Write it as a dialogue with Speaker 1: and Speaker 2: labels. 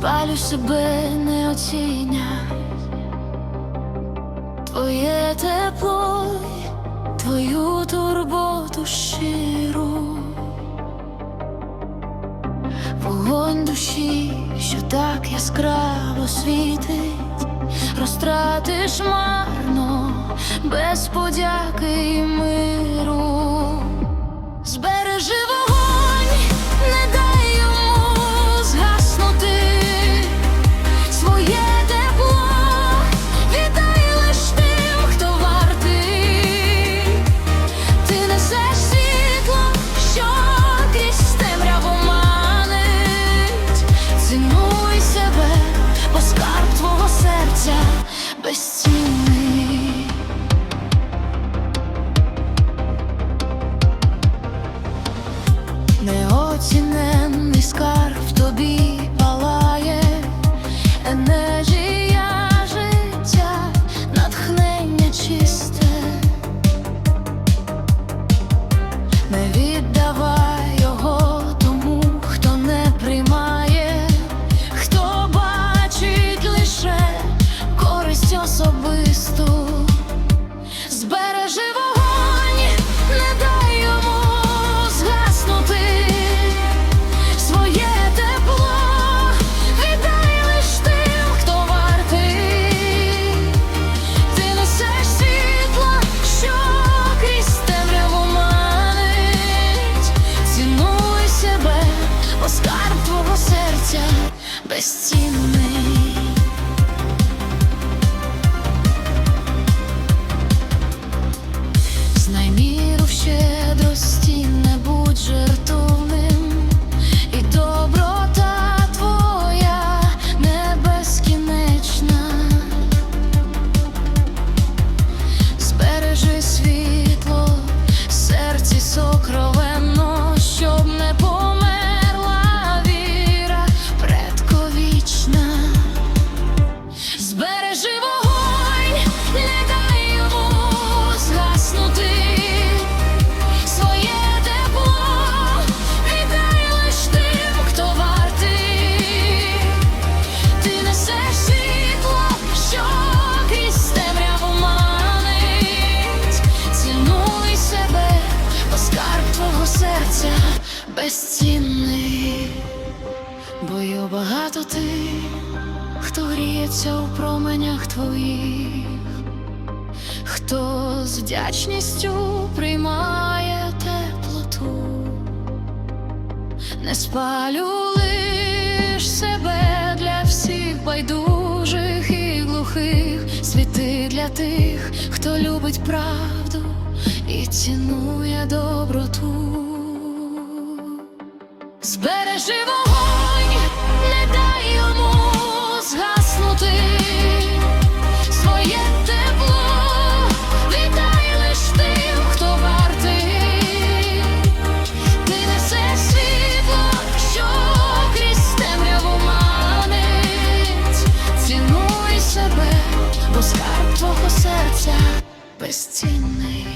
Speaker 1: Спалю себе не оціняй твоє тепло, твою турботу щиру, вогонь душі, що так яскраво світить, розтратиш марно без подяки. Цінуй себе, бо скарб твого серця безцінний. безцінний. Безцінний, бо й багато ти, хто гріється у променях твоїх, хто з вдячністю приймає теплоту, не спалюєш себе байдужих і глухих, світи для тих, хто любить правду і цінує доброту. Збережи скарб твого серця безцінний.